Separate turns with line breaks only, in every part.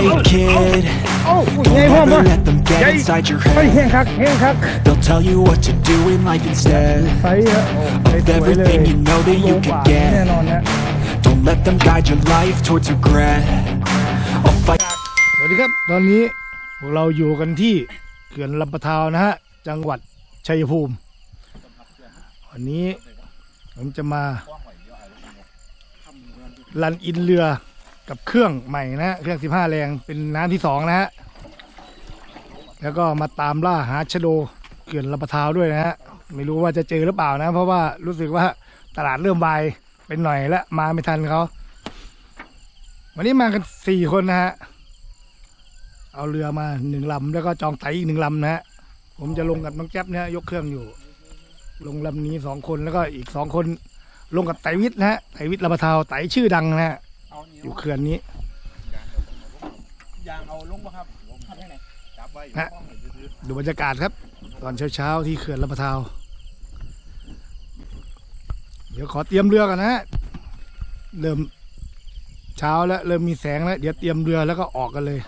Hey kid,
โอ้ยไง
don't
พ่อมา
ever let them get inside your
ไปแห้ง
head
คักแห้งคัก
They'll tell you what to do in life instead
ไปฮะโอ้ไปสวยเลย
everything you know that you
โลก
can
ว่า
get
แน่นอนนะ
Don't let them guide your life towards regret I'll fight
สวัสดีครับ ตอนนี้พวกเราอยู่กันที่เขื่อนลำปะทาวนะฮะ จังหวัดชัยภูมิ วันนี้ผมจะมาลันอินเรือ กับเครื่องใหม่นะเครื่อง 15 แรงเป็นน้ำที่สองนะฮะแล้วก็มาตามล่าหาชะโดเขื่อนลำปะทาวด้วยนะฮะไม่รู้ว่าจะเจอหรือเปล่านะ เพราะว่ารู้สึกว่าตลาดเริ่มวายเป็นหน่อยแล้วมาไม่ทันเขาวันนี้มากันสี่คนนะฮะเอาเรือมาหนึ่งลำแล้วก็จองไตอีกหนึ่งลำนะฮะผมจะลงกับน้องแจ๊บเนี่ยยกเครื่องอยู่ ลงลำนี้สองคนแล้วก็อีกสองคนลงกับไตวิทย์นะฮะไตวิทย์ลำปะทาวไตชื่อดังนะฮะ อยู่เขื่อนนี้
ยางเอาลงป่ะครับลงทำยังไงจับไว้
ฮะดูบรรยากาศครับ ตอนเช้าๆที่เขื่อนลำปะทาว เดี๋ยวขอเตรียมเรือกันนะฮะเริ่มเช้าแล้ว เริ่มมีแสงแล้ว เดี๋ยวเตรียมเรือแล้วก็ออกกันเลย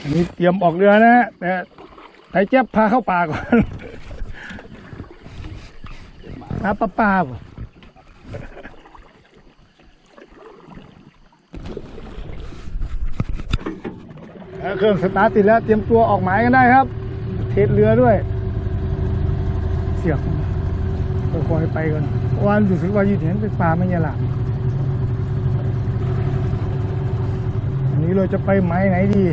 อันนี้เตรียมออกเรือนะฮะแต่ไทยเจ็บพาเข้าป่าก่อนหาปลาปลาบ่แเครื่องสตาร์ทติดแล้วเตรียมตัวออกหมายกันได้ครับ เทสเรือด้วย เสียบค่อยๆไปกันวันรู้สึกว่ายู่เห็นเป็นปลาไม่ยาหลามอันนี้เราจะไปไม้ไหนดี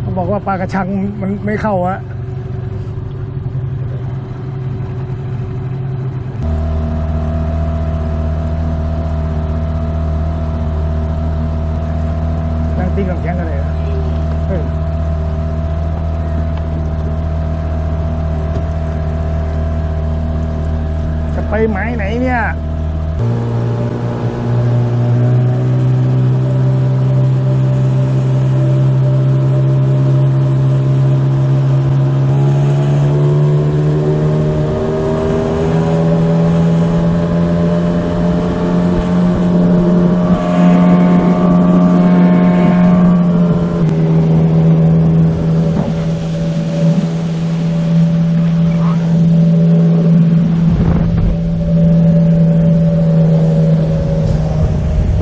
เขาบอกว่าปลากระชังมันไม่เข้าอะนั่งติ้งกับแข็งกันเลยอะเฮ้ย จะไปไม้ไหนเนี่ย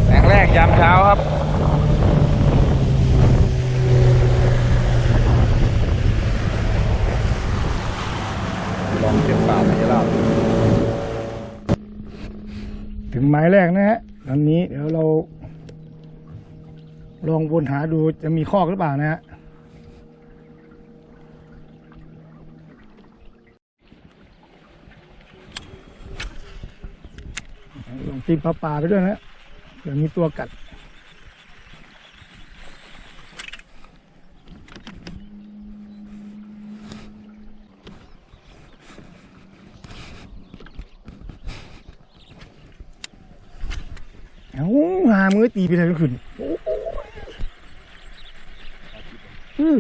แสงแรกยามเช้าครับ ลองเก็บป่าไม่เล่า
ถึงหมายแรกนะฮะตอนนี้เดี๋ยวเรา ลอง วนหาดูจะมีคอกหรือเปล่านะฮะลองตีปลาปลาไปด้วยนะเดี๋ยวมีตัวกัดเอ้าหามือตีไปเลยขึ้นโหเออ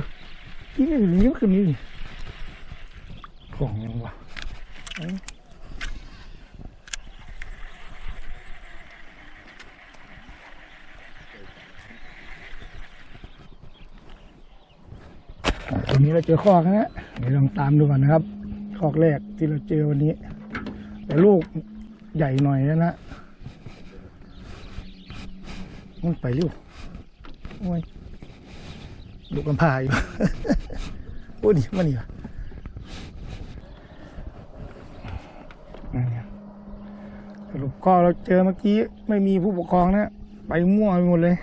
ตีไปถึงนิ้ว ขึ้นนี่ของยังวะตรงนี้เราเจอคอกนะฮะเดี๋ยวลองตามดูก่อนนะครับ คอกแรกที่เราเจอวันนี้ แต่ลูกใหญ่หน่อยนะนะมันไปเร็วโอ้ยลูกกำพร้าอยู่ อ้ยนี่มันนี่วะนั่สรุปก็เราเจอเมื่อกี้ไม่มีผู้ปกครองนะไปมั่วไปหมดเลย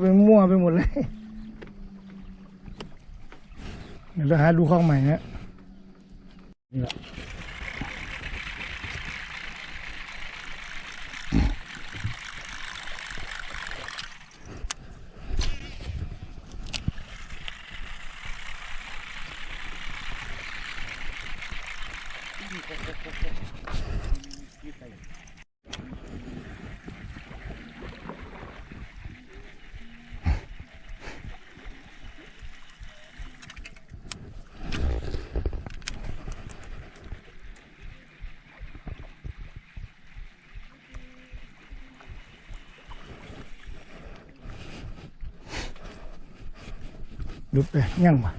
ไปมั่วไปหมดเลยเดี๋ยวเราหาดูข้องใหม่นะนี่แหละ ลุดไปยั่งวะ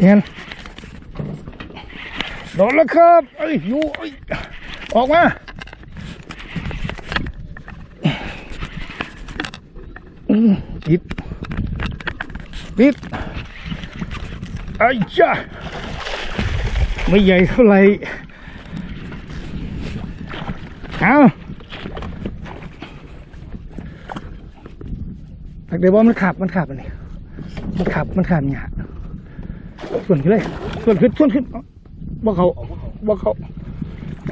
เงี้ยโดนแล้วครับเอ้ยอยู่เอ้ยออกมาอืมติดติดไอ้จ้าไม่ใหญ่เท่าไหร่เอาแต่เดี๋ยวว่ามันขับมันขับอันนี้มันขับมันขับเนี่ย ส่วนขึ้นเลยส่วนขึ้นส่วนขึ้นว่าเขาว่าเขา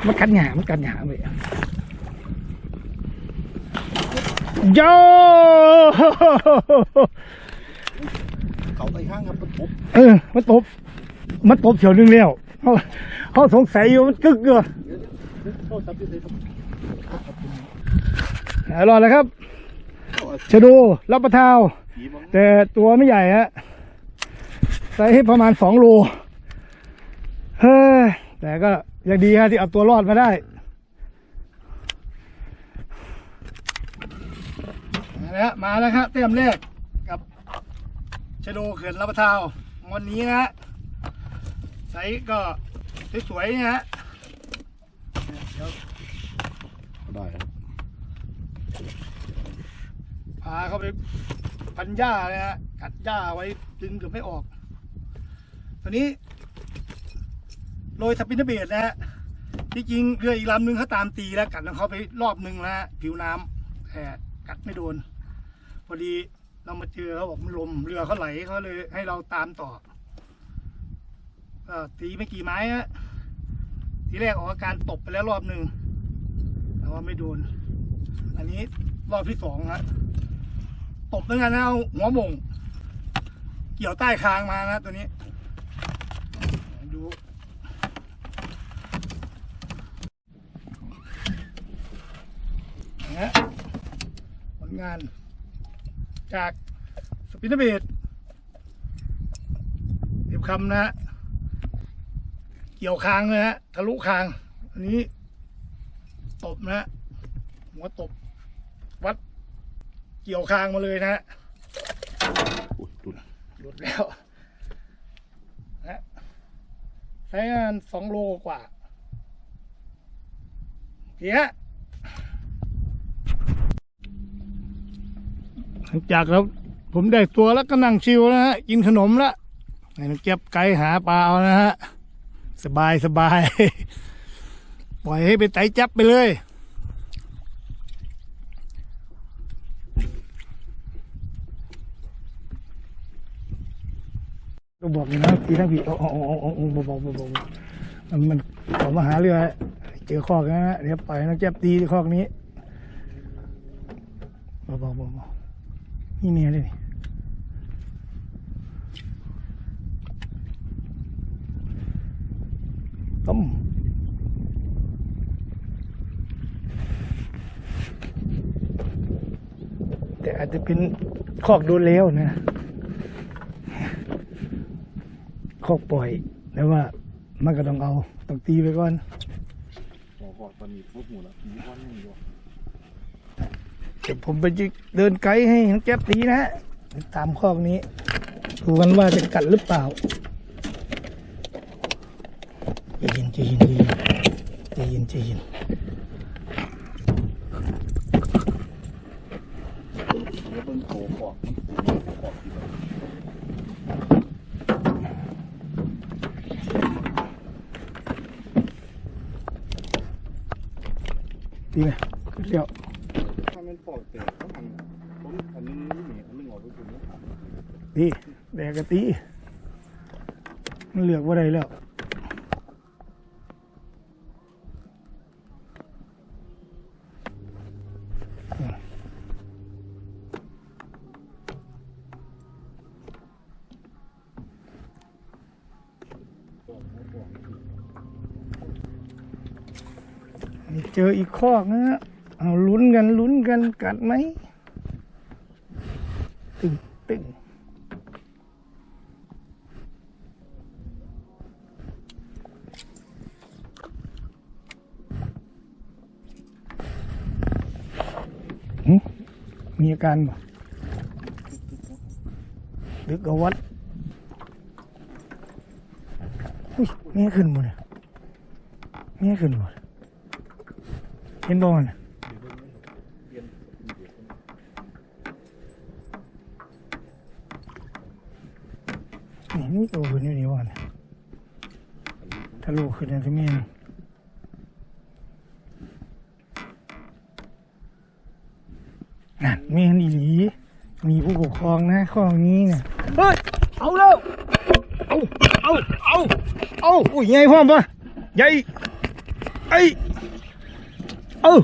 มันกันหยามันกันหยาไปโย
เขาไปข้างครับมันทุบ
เออมันตบมันตบเฉียวนึงแล้วเขาเขาสงสัยอยู่มันกึกเกลือ
โทษครับที่เลยครับ
อร่อยแล้วครับชะดูรับประทาว
ผีมั้ง
แต่ตัวไม่ใหญ่ฮะ ใส่ให้ประมาณสองโลเฮ้ยแต่ก็ยังดีฮะที่เอาตัวรอดมาได้มาแล้วมาแล้วครับเต็มแรกกับชะโดเขื่อนรับประทาววันนี้นะฮะใส่ก็สวยๆนะฮะเดี๋ยว
ได้ครับ
พาเข้าไปพันหญ้าเลยฮะกัดหญ้าไว้ดึงเกือบไม่ออก ตอนนี้โรยสปินเนอร์เบดนะฮะที่จริงเรืออีกลำหนึ่งเขาตามตีแล้วกัดของเขาไปรอบหนึ่งแล้วผิวน้ำแต่กัดไม่โดน พอดีเรามาเจอเขาบอกมันลมเรือเขาไหลเขาเลย ให้เราตามต่อก็ตีไม่กี่ไม้ฮะทีแรกออกอาการตบไปแล้วรอบหนึ่งแต่ว่าไม่โดน อันนี้รอบที่สองฮะตบเหมือนกันนะเอาหัวมงเกี่ยวใต้คางมานะตัวนี้ ดูนะฮะผล งาน จากสปินเนอร์เบดเรียบคำนะฮะ เกี่ยวคางเลยฮะ ทะลุคาง อันนี้ ตบนะฮะ หัวตบ วัด เกี่ยวคางมาเลยนะฮะ
อุ้ยดุด
หลุดแล้วนะใช้งานสองโลกว่าเฮีย หลังจากแล้วผมได้ตัวแล้วก็นั่งชิวนะฮะกินขนมแล้วให้น้องเก็บไก่หาปลาเอานะฮะสบายสบาย ปล่อยให้ไปไต่จับไปเลย ก็บอกอยู่นะพี่ทั้งพี่โอ้โอ้โอ้โอ้โอ้บอกบอกบอกบอกมันมันเอมาหาเรือเจอคอกนะฮะเดี๋ยวปล่อยน้องแจ๊บตีที่คอกนี้บอกบอกบอกบอก นี่เมียเลยต้มแต่อาจจะเป็นคอกโดนแล้วนะคอกปล่อยแต่ว่ามันก็ต้องเอาต้องตีไปก่อน
หอกตอนนี้พวกหมูละมีวันนึงอยู่
ดี๋ยวผมไปเดินไกด์ให้น้องแจ๊บตีนะฮะตามข้อกนี้ ดูกันว่าจะกัดหรือเปล่าใจเย็นใจเย็นใจเย็นใจเย็น
แล้วเบิ่งโตขอกมันขอกที่แบบ
ตีไหมขึ้นเร็ว
แต่เขาหันผมอันนึงนี่หนีอันนึงออกไปคุณนะ
ตีแดกกะตีมันเหลือกว่าไรแล้วเจออีกคอกนะฮะ เอาลุ้นกันลุ้นกันกัดไหมตึงตึงมีอาการบ่ดึกเอาวัดอุ้ยแม่ขึ้นบ่เนี่ยแม่ขึ้นบ่เนี่ยเห็นบอลนี่ นี่ตัวขึ้นอยู่นี่บอลถ้าลูกขึ้นเนี่ยจะมีนนั่นมีอันอีหลี มีผู้ปกครองนะข้อนี้เนี่ยเฮ้ยเอาแล้วเอาเอาเอาเอาอุ้ยใหญ่พ่อมปะใหญ่ไอ้เออ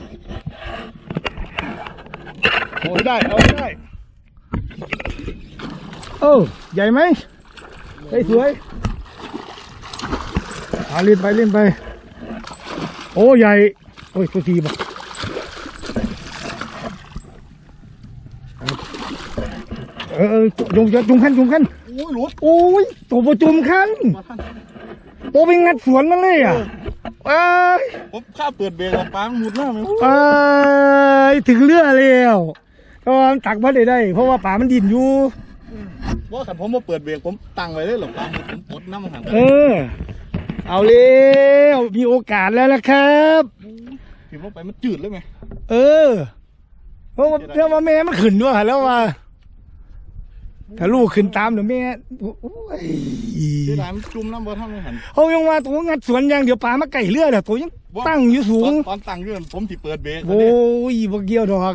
โอ้ได้เอาได้เออใหญ่ไหม ไอ้ยสวยเอาเล่นไปเล่นไป โอ้ใหญ่ โอ้ยตัวทีบ่เออเออจุงจุงคันจุงคัน
โอ้ยหลุด
โอ้ยตัวประจุมคัน
มาท่าน
ตัวไปงัดสวนมันเลยอะเอ้ย
ผมข้าเปิดเบรกปลามันมุดหน้าไหม
เอ้ยถึงเรือแล้วก็มันตักมาได้ได้ เพราะว่าป่ามันดินอยู่
ว่าขันผมมาเปิดเบรกผมตั้งไว้เลยหรอปลาผมปลดน้ำมันหัน
เออ เอาเร็วมีโอกาสแล้วนะครับ
พิมพ์ลงไปมันจืดเลยไหม
เออเพราะว่าเพราะว่าแม่มันขึ้นด้วยแล้วว่า ถ้าลูกขึ้นตามเดี๋ยวแม่โอ้ย
เสียดายมันจุ่มน้ำบ่ท่านไม่หัน
เขายังว่าตัวงัดสวนอย่างเดี๋ยวป่ามาไก่เรือเดี๋ยวตัวยัง ตั้งอยู่สู
ตองนตอนตั้งเรื่องผมที่เปิดเบรก
โอ้ยบกเกี่ยวดอก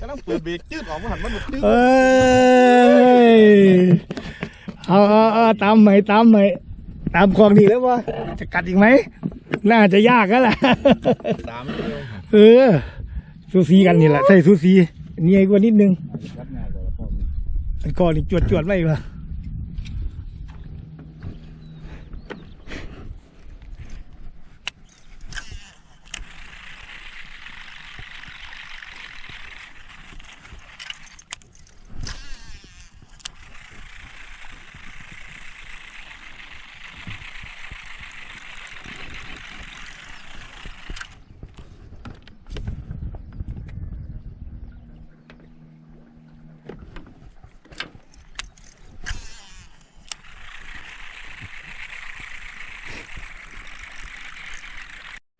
กำลังเปิดเบรกจืดออกมาหันมันจืด
เอ้ยเอาเอาเอาตามใหม่ตามใหม่ตามความดีแล้วว่าจะกัดอีกไหมน่าจะยากแล้วแหละ
สามเดียว
เออสูสีกันนี่แหละใส่สูสีนี่ไอ้กว่านิดนึง
รับงานเลยพ่อมี
อันก่อนนี่จวดจวดๆไม่อีกละ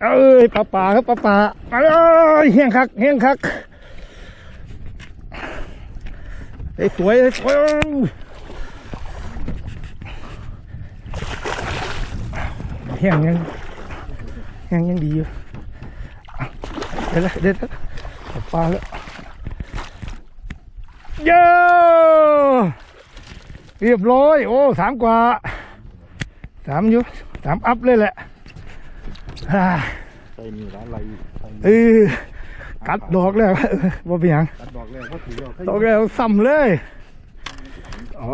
เอ้ยปลาป่าครับปลาป่าเอ้ยเฮี้ยงคักเฮี้ยงคักไอ้ยสวยไอ้ยสวยเฮี้ยงยังเฮี้ยงยังดีอยู่อะเดี๋ยวนะเดี๋ยวนะปลาป่าแล้วเย้เรียบร้อย โอ้สามกว่าสามอยู่สามอัพเลยแหละ อ่า
ไปมีร้านอะไร
เออกัดดอกแล้วเออว่าเป็นหยัง
ตัดดอกแรกเขาถือดอก
ดอกแล้วซ้ำเลยโอ้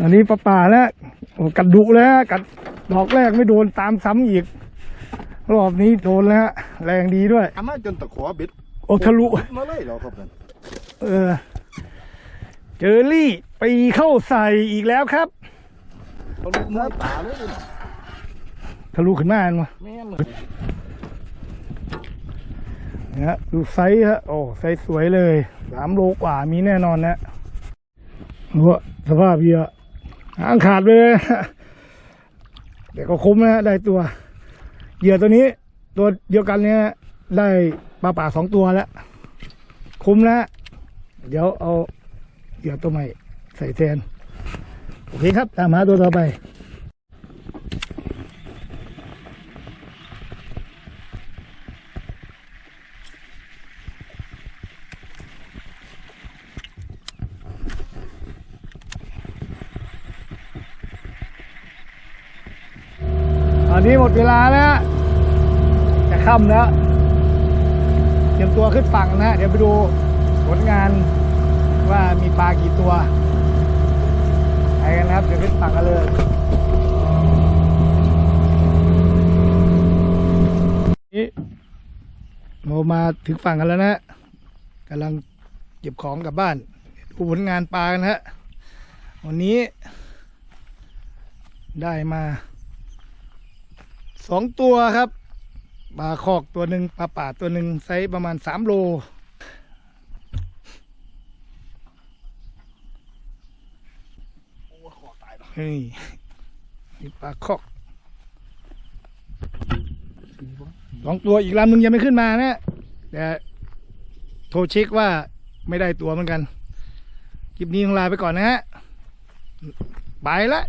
อันนี้ปลาป่าแล้วโอ้กัดดุแล้วกัดดอกแรกไม่โดนตามซ้ำอีก รอบนี้โดนแล้วแรงดีด้วย
อามาจนตะขอเบ็ด
โอ้ทะลุ
มาเลยเหรอครับนั่น
เออ เจอรี่ปีเข้าใส่อีกแล้วครับ
เขาลุกมือตาเลยดิ
ทะลุขึ้นมาอันวะ
แม่นเลย
นะฮะดูไซส์ฮะโอ้ไซส์สวยเลยสามโลกว่ามีแน่นอนนะดูว่าสภาพเหยื่อหางขาดไปเลยแต่ก็คุ้มนะฮะได้ตัว เหยื่อตัวนี้ ตัวเดียวกันเนี่ยได้ปลาป่าสองตัวแล้ว คุ้มแล้ว เดี๋ยวเอาเหยื่อตัวใหม่ใส่แทนโอเคครับตามหาตัวต่อไป นี้หมดเวลาแล้วจะค่ำแล้วเตรียมตัวขึ้นฝั่งนะ เดี๋ยวไปดูผลงานว่ามีปลากี่ตัวไปกันนะครับ เดี๋ยวขึ้นฝั่งกันเลยนี่เรามาถึงฝั่งกันแล้วนะกำลังเก็บของกลับบ้านดูผลงานปลากันนะฮะวันนี้ได้มา สองตัวครับปลาคอกตัวหนึ่งปลาป่าตัวหนึ่งไซส์ประมาณสามโลเฮ้ยนี่ปลาคอกสองตัวอีกลำหนึ่งยังไม่ขึ้นมานะแต่โทรเช็คว่าไม่ได้ตัวเหมือนกันคลิปนี้ต้องลาไปก่อนนะฮะ ไปละ